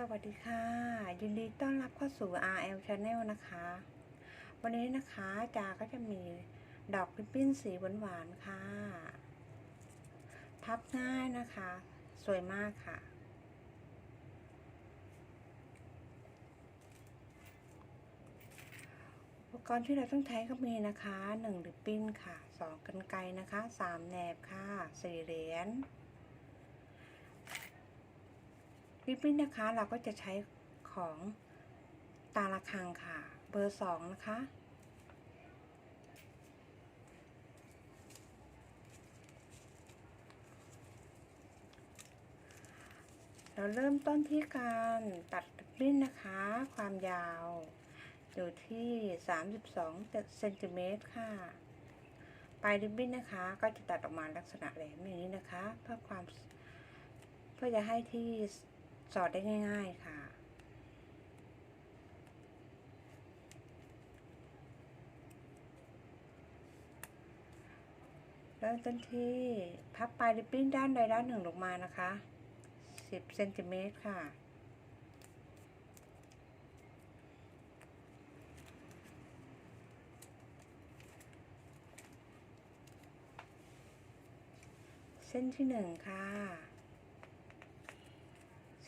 สวัสดีค่ะ ยินดีต้อนรับเข้าสู่ RL Channel นะคะ วันนี้นะคะจาก็จะมีดอกริบบิ้นสีหวานๆค่ะ พับง่ายนะคะ สวยมากค่ะ อุปกรณ์ที่เราต้องใช้ก็มีนะคะ1ริบบิ้นค่ะ 2 กันไกรนะคะ 3 แหนบค่ะ 4 เหรียญ ริบบิ้นนะคะเราก็จะใช้ของตาละคังค่ะ เบอร์สองนะคะ เราเริ่มต้นที่การตัดริบบิ้นนะคะ ความยาวอยู่ที่ 32เซนติเมตรค่ะ ปลายริบบิ้นนะคะ ก็จะตัดออกมาลักษณะแหลมอย่างนี้นะคะ เพื่อความเพื่อจะให้ที่ สอดได้ง่ายๆค่ะ เริ่มต้นที่พับปลายริบบิ้นด้านใดด้านหนึ่งลงมานะคะ 10เซนติเมตรค่ะเส้นที่หนึ่งค่ะ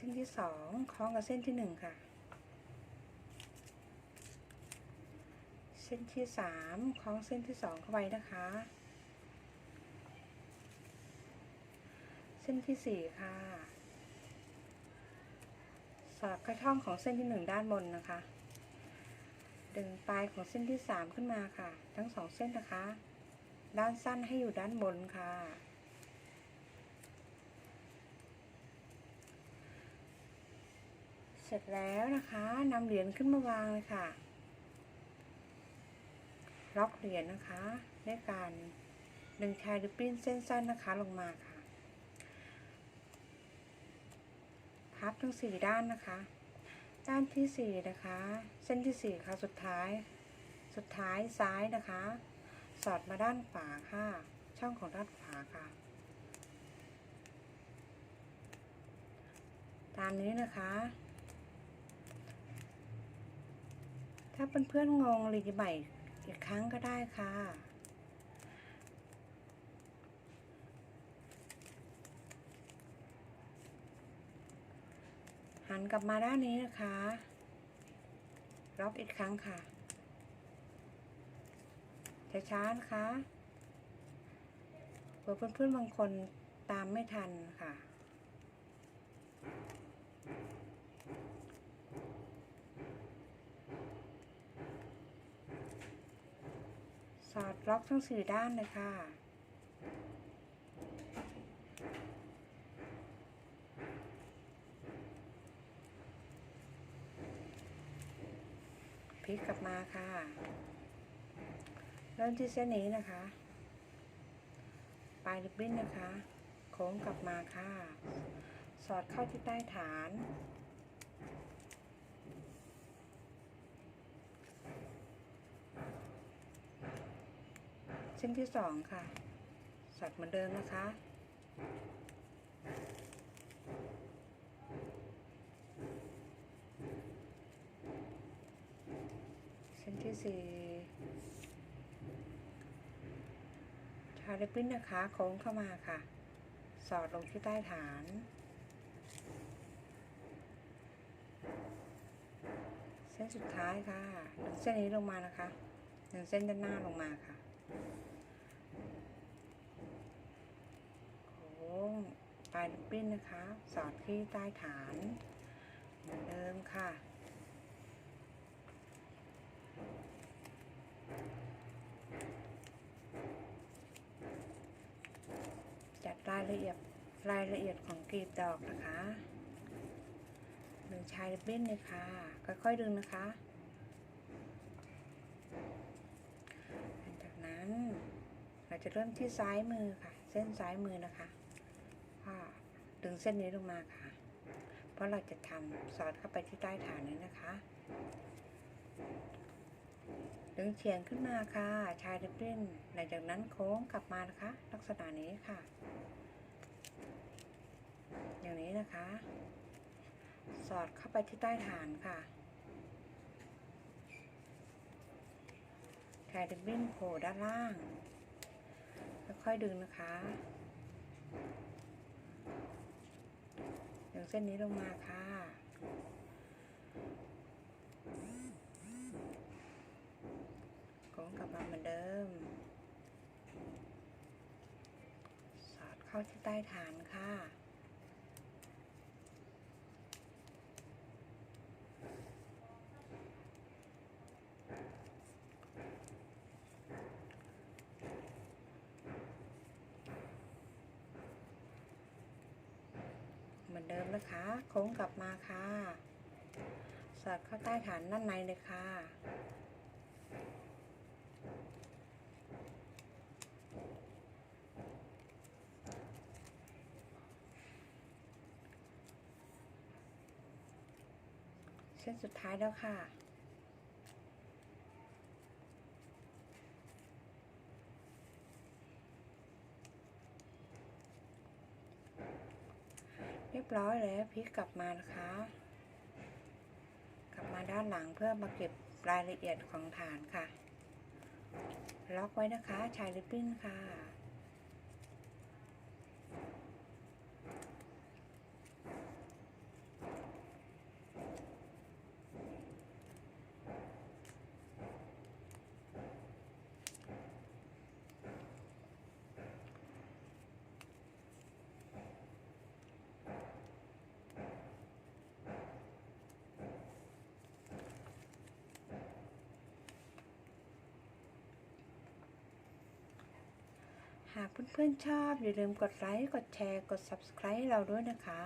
เส้นที่สองคล้องกับเส้นที่หนึ่งค่ะ เส้นที่สามคล้องเส้นที่สองเข้าไปนะคะ เส้นที่สี่ค่ะ สอดกระช่องของเส้นที่หนึ่งด้านบนนะคะ ดึงปลายของเส้นที่สามขึ้นมาค่ะ ทั้งสองเส้นนะคะ ด้านสั้นให้อยู่ด้านบนค่ะ เสร็จแล้วนะคะนำเหรียญขึ้นมาวางเลยค่ะ ล็อกเหรียญนะคะด้วยการดึงชายริบบิ้นเส้นสั้นนะคะลงมาค่ะ พับทั้งสี่ด้านนะคะ ด้านที่สี่นะคะ เส้นที่สี่ค่ะสุดท้าย สุดท้ายซ้ายนะคะ สอดมาด้านขวาค่ะ ช่องของด้านขวาค่ะ ตามนี้นะคะ ถ้าเพื่อนๆงงรีใหม่อีกครั้งก็ได้ค่ะ หันกลับมาด้านนี้นะคะล็อกอีกครั้งค่ะช้าๆนะคะเผื่อเพื่อนๆบางคนตามไม่ทันค่ะ สอดล็อกทั้งสี่ด้านเลยค่ะ พลิกกลับมาค่ะ เริ่มที่เส้นนี้นะคะ ปลายริบบิ้นนะคะ โค้งกลับมาค่ะ สอดเข้าที่ใต้ฐาน เส้นที่สองค่ะสอดเหมือนเดิมนะคะเส้นที่สี่ชาลิปปิ้นนะคะโค้งเข้ามาค่ะ สอดลงที่ใต้ฐานเส้นสุดท้ายค่ะดึงเส้นนี้ลงมานะคะดึงเส้นด้านหน้าลงมาค่ะ โค้งปลายลิปปิ้นนะคะ สอดที่ใต้ฐานเหมือนเดิมค่ะจัดรายละเอียดรายละเอียดของกลีบดอกนะคะดึงชายริบบิ้นเลยค่ะ ค่อยๆดึงนะคะหลังจากนั้น เราจะเริ่มที่ซ้ายมือค่ะ เส้นซ้ายมือนะคะดึงเส้นนี้ลงมาค่ะ เพราะเราจะทำสอดเข้าไปที่ใต้ฐานนี้นะคะ ดึงเฉียงขึ้นมาค่ะชายริบบิ้นหลังจากนั้นโค้งกลับมานะคะ ลักษณะนี้ค่ะ อย่างนี้นะคะ สอดเข้าไปที่ใต้ฐานค่ะแทริบบิ้นโผล่ด้านล่าง ค่อยๆดึงนะคะดึงเส้นนี้ลงมาค่ะ โค้งกลับมาเหมือนเดิม สอดเข้าที่ใต้ฐานค่ะ เดิมนะคะโค้งกลับมาค่ะ สอดเข้าใต้ฐานด้านในเลยค่ะ เส้นสุดท้ายแล้วค่ะ บร้อยแล้วพลิกกลับมานะคะ กลับมาด้านหลังเพื่อมาเก็บรายละเอียดของฐานค่ะ ล็อกไว้นะคะชายริบบิ้นค่ะากเพื่อนๆชอบ อย่าลืมกดไลค์ กดแชร์ กด Subscribe เราด้วยนะคะ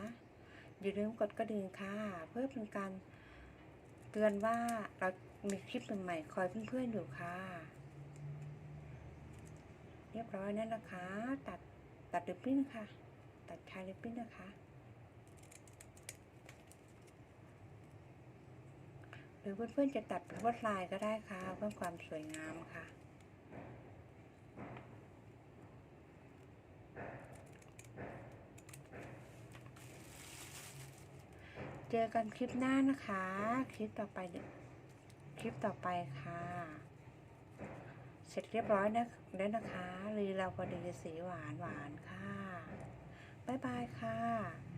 อย่าลืมกดกระดิ่งค่ะ เพื่อเป็นการเตือนว่าเรามีคลิปใหม่ๆคอยเพื่อนๆอยู่ค่ะ เรียบร้อยนั่นนะคะ ตัดตัดริบบิ้นค่ะ ตัดชายริบบิ้นนะคะ หรือเพื่อนๆจะตัดเป็นลวดลายก็ได้ค่ะ เพื่อความสวยงามค่ะ เจอกันคลิปหน้านะคะ คลิปต่อไปเดี๋ยวคลิปต่อไปค่ะ เสร็จเรียบร้อยนะแล้วนะคะรีเราพอดีสีหวานหวานค่ะ บ๊ายบายค่ะ